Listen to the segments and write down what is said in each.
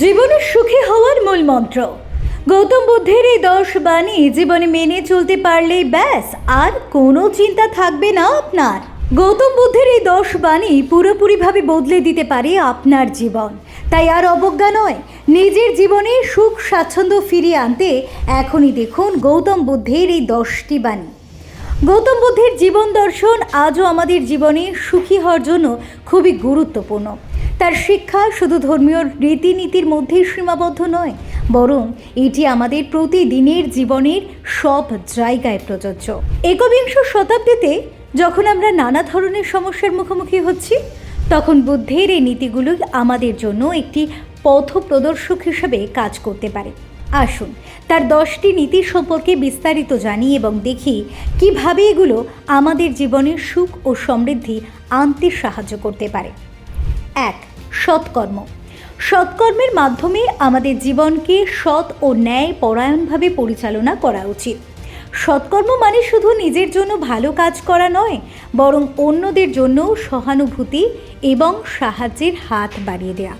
জীবনে সুখী হওয়ার মূল মন্ত্র। গৌতম বুদ্ধের এই দশ বাণী জীবনে মেনে চলতে পারলেই ব্যাস, আর কোনো চিন্তা থাকবে না আপনার। গৌতম বুদ্ধের এই দশ বাণী পুরোপুরিভাবে বদলে দিতে পারে আপনার জীবন। তাই আর অবজ্ঞা নয়, নিজের জীবনে সুখ স্বাচ্ছন্দ্য ফিরিয়ে আনতে এখনই দেখুন গৌতম বুদ্ধের এই দশটি বাণী। গৌতম বুদ্ধের জীবন দর্শন আজও আমাদের জীবনে সুখী হওয়ার জন্য খুবই গুরুত্বপূর্ণ। তার শিক্ষা শুধু ধর্মীয় রীতিনীতির মধ্যেই সীমাবদ্ধ নয়, বরং এটি আমাদের প্রতিদিনের জীবনের সব জায়গায় প্রযোজ্য। একবিংশ শতাব্দীতে যখন আমরা নানা ধরনের সমস্যার মুখোমুখি হচ্ছি, তখন বুদ্ধের এই নীতিগুলো আমাদের জন্য একটি পথ প্রদর্শক হিসেবে কাজ করতে পারে। আসুন তার দশটি নীতি সম্পর্কে বিস্তারিত জানি এবং দেখি কীভাবে এগুলো আমাদের জীবনের সুখ ও সমৃদ্ধি আনতে সাহায্য করতে পারে। এক, সৎকর্ম। সৎকর্মের মাধ্যমে আমাদের জীবনকে সৎ ও ন্যায় পরায়ণভাবে পরিচালনা করা উচিত। সৎকর্ম মানে শুধু নিজের জন্য ভালো কাজ করা নয়, বরং অন্যদের জন্য সহানুভূতি এবং সাহায্যের হাত বাড়িয়ে দেয়া।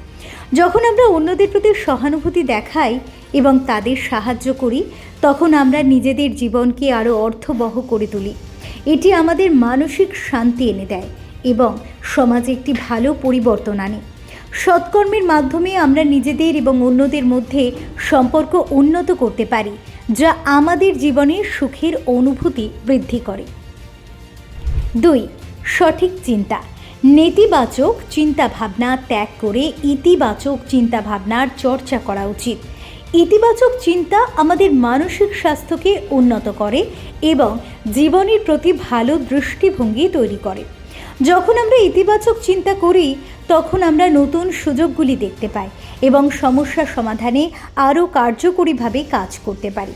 যখন আমরা অন্যদের প্রতি সহানুভূতি দেখাই এবং তাদের সাহায্য করি, তখন আমরা নিজেদের জীবনকে আরও অর্থবহ করে তুলি। এটি আমাদের মানসিক শান্তি এনে দেয়। এবং সমাজে একটি ভালো পরিবর্তন আনে। সৎকর্মের মাধ্যমে আমরা নিজেদের এবং অন্যদের মধ্যে সম্পর্ক উন্নত করতে পারি, যা আমাদের জীবনের সুখের অনুভূতি বৃদ্ধি করে। দুই, সঠিক চিন্তা। নেতিবাচক চিন্তাভাবনা ত্যাগ করে ইতিবাচক চিন্তাভাবনার চর্চা করা উচিত। ইতিবাচক চিন্তা আমাদের মানসিক স্বাস্থ্যকে উন্নত করে এবং জীবনের প্রতি ভালো দৃষ্টিভঙ্গি তৈরি করে। যখন আমরা ইতিবাচক চিন্তা করি, তখন আমরা নতুন সুযোগগুলি দেখতে পাই এবং সমস্যা সমাধানে আরও কার্যকরীভাবে কাজ করতে পারি।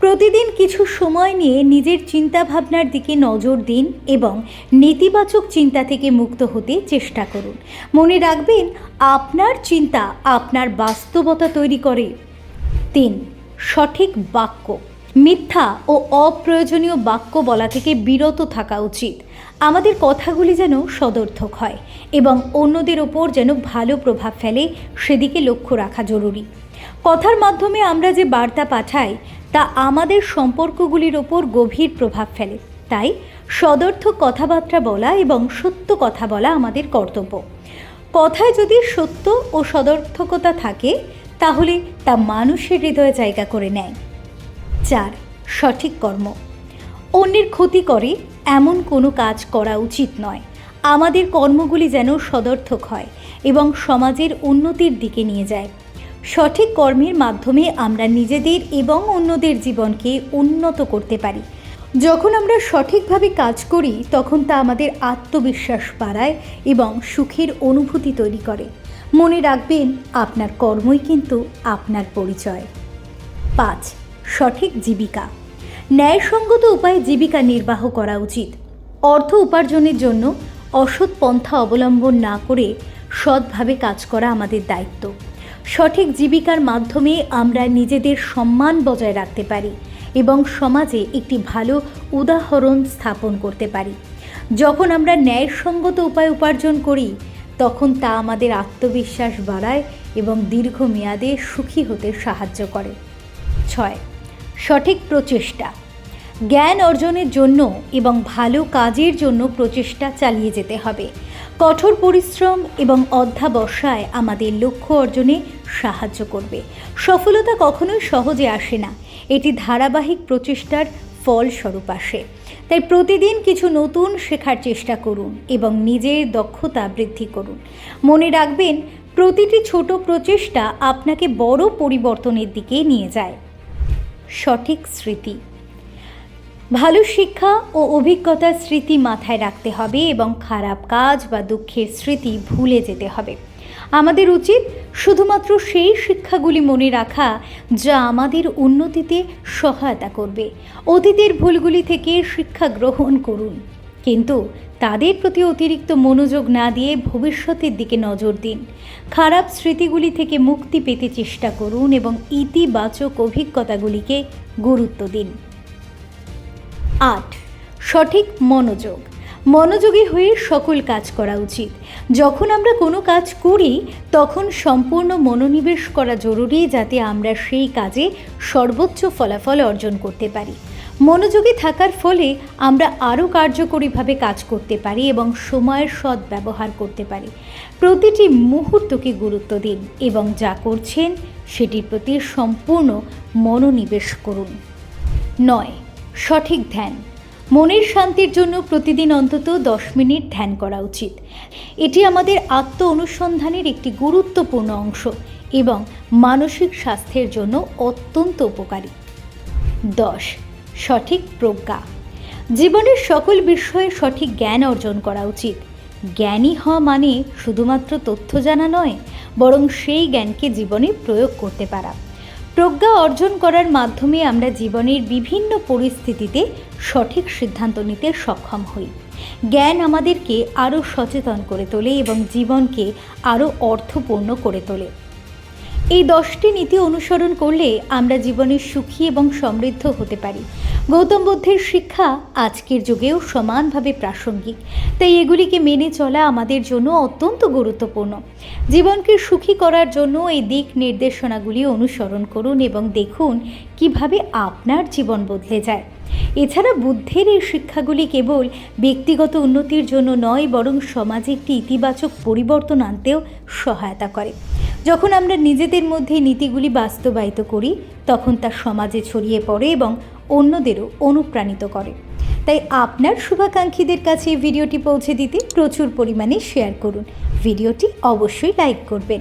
প্রতিদিন কিছু সময় নিয়ে নিজের চিন্তাভাবনার দিকে নজর দিন এবং নেতিবাচক চিন্তা থেকে মুক্ত হতে চেষ্টা করুন। মনে রাখবেন, আপনার চিন্তা আপনার বাস্তবতা তৈরি করে। তিন, সঠিক বাক্য। মিথ্যা ও অপ্রয়োজনীয় বাক্য বলা থেকে বিরত থাকা উচিত। আমাদের কথাগুলি যেন সদর্থক হয় এবং অন্যদের ওপর যেন ভালো প্রভাব ফেলে সেদিকে লক্ষ্য রাখা জরুরি। কথার মাধ্যমে আমরা যে বার্তা পাঠাই, তা আমাদের সম্পর্কগুলির ওপর গভীর প্রভাব ফেলে। তাই সদর্থক কথাবার্তা বলা এবং সত্য কথা বলা আমাদের কর্তব্য। কথায় যদি সত্য ও সদর্থকতা থাকে, তাহলে তা মানুষের হৃদয়ে জায়গা করে নেয়। চার সঠিক কর্ম। অন্যের ক্ষতি করে এমন কোনো কাজ করা উচিত নয়। আমাদের কর্মগুলি যেন সদর্থক হয় এবং সমাজের উন্নতির দিকে নিয়ে যায়। সঠিক কর্মের মাধ্যমে আমরা নিজেদের এবং অন্যদের জীবনকে উন্নত করতে পারি। যখন আমরা সঠিকভাবে কাজ করি, তখন তা আমাদের আত্মবিশ্বাস বাড়ায় এবং সুখের অনুভূতি তৈরি করে। মনে রাখবেন, আপনার কর্মই কিন্তু আপনার পরিচয়। পাঁচ সঠিক জীবিকা। ন্যায়সঙ্গত উপায়ে জীবিকা নির্বাহ করা উচিত। অর্থ উপার্জনের জন্য অসৎ পন্থা অবলম্বন না করে সৎভাবে কাজ করা আমাদের দায়িত্ব। সঠিক জীবিকার মাধ্যমে আমরা নিজেদের সম্মান বজায় রাখতে পারি এবং সমাজে একটি ভালো উদাহরণ স্থাপন করতে পারি। যখন আমরা ন্যায়সঙ্গত উপায় উপার্জন করি, তখন তা আমাদের আত্মবিশ্বাস বাড়ায় এবং দীর্ঘমেয়াদে সুখী হতে সাহায্য করে। ছয়। সঠিক প্রচেষ্টা। জ্ঞান অর্জনের জন্য এবং ভালো কাজের জন্য প্রচেষ্টা চালিয়ে যেতে হবে। কঠোর পরিশ্রম এবং অধ্যাবসায় আমাদের লক্ষ্য অর্জনে সাহায্য করবে। সফলতা কখনোই সহজে আসে না। এটি ধারাবাহিক প্রচেষ্টার ফলস্বরূপ আসে। তাই প্রতিদিন কিছু নতুন শেখার চেষ্টা করুন এবং নিজের দক্ষতা বৃদ্ধি করুন। মনে রাখবেন, প্রতিটি ছোট প্রচেষ্টা আপনাকে বড় পরিবর্তনের দিকে নিয়ে যায়। সঠিক স্মৃতি। ভালো শিক্ষা ও অভিজ্ঞতার স্মৃতি মাথায় রাখতে হবে এবং খারাপ কাজ বা দুঃখের স্মৃতি ভুলে যেতে হবে। আমাদের উচিত শুধুমাত্র সেই শিক্ষাগুলি মনে রাখা যা আমাদের উন্নতিতে সহায়তা করবে। অতীতের ভুলগুলি থেকে শিক্ষা গ্রহণ করুন। কিন্তু তাদের প্রতি অতিরিক্ত মনোযোগ না দিয়ে ভবিষ্যতের দিকে নজর দিন। খারাপ স্মৃতিগুলি থেকে মুক্তি পেতে চেষ্টা করুন এবং ইতিবাচক অভিজ্ঞতাগুলিকে গুরুত্ব দিন। আট, সঠিক মনোযোগ। মনোযোগী হয়ে সকল কাজ করা উচিত। যখন আমরা কোনো কাজ করি, তখন সম্পূর্ণ মনোনিবেশ করা জরুরি যাতে আমরা সেই কাজে সর্বোচ্চ ফলাফল অর্জন করতে পারি। মনোযোগী থাকার ফলে আমরা আরও কার্যকরীভাবে কাজ করতে পারি এবং সময়ের সৎ ব্যবহার করতে পারি। প্রতিটি মুহূর্তকে গুরুত্ব দিন এবং যা করছেন সেটির প্রতি সম্পূর্ণ মনোনিবেশ করুন। নয়, সঠিক ধ্যান। মনের শান্তির জন্য প্রতিদিন অন্তত দশ মিনিট ধ্যান করা উচিত। এটি আমাদের আত্ম অনুসন্ধানের একটি গুরুত্বপূর্ণ অংশ এবং মানসিক স্বাস্থ্যের জন্য অত্যন্ত উপকারী। দশ সঠিক প্রজ্ঞা। জীবনের সকল বিষয়ে সঠিক জ্ঞান অর্জন করা উচিত। জ্ঞানী হওয়া মানে শুধুমাত্র তথ্য জানা নয়, বরং সেই জ্ঞানকে জীবনে প্রয়োগ করতে পারা। প্রজ্ঞা অর্জন করার মাধ্যমে আমরা জীবনের বিভিন্ন পরিস্থিতিতে সঠিক সিদ্ধান্ত নিতে সক্ষম হই। জ্ঞান আমাদেরকে আরও সচেতন করে তোলে এবং জীবনকে আরও অর্থপূর্ণ করে তোলে। এই দশটি নীতি অনুসরণ করলে আমরা জীবনে সুখী এবং সমৃদ্ধ হতে পারি। গৌতম বুদ্ধের শিক্ষা আজকের যুগেও সমানভাবে প্রাসঙ্গিক। তাই এগুলিকে মেনে চলা আমাদের জন্য অত্যন্ত গুরুত্বপূর্ণ। জীবনকে সুখী করার জন্য এই দিক নির্দেশনাগুলি অনুসরণ করুন এবং দেখুন কীভাবে আপনার জীবন বদলে যায়। এছাড়া বুদ্ধের এই শিক্ষাগুলি কেবল ব্যক্তিগত উন্নতির জন্য নয়, বরং সমাজে একটি ইতিবাচক পরিবর্তন আনতেও সহায়তা করে। যখন আমরা নিজেদের মধ্যে নীতিগুলি বাস্তবায়িত করি, তখন তা সমাজে ছড়িয়ে পড়ে এবং অন্যদেরও অনুপ্রাণিত করে। তাই আপনার শুভাকাঙ্ক্ষীদের কাছে ভিডিওটি পৌঁছে দিতে প্রচুর পরিমাণে শেয়ার করুন। ভিডিওটি অবশ্যই লাইক করবেন।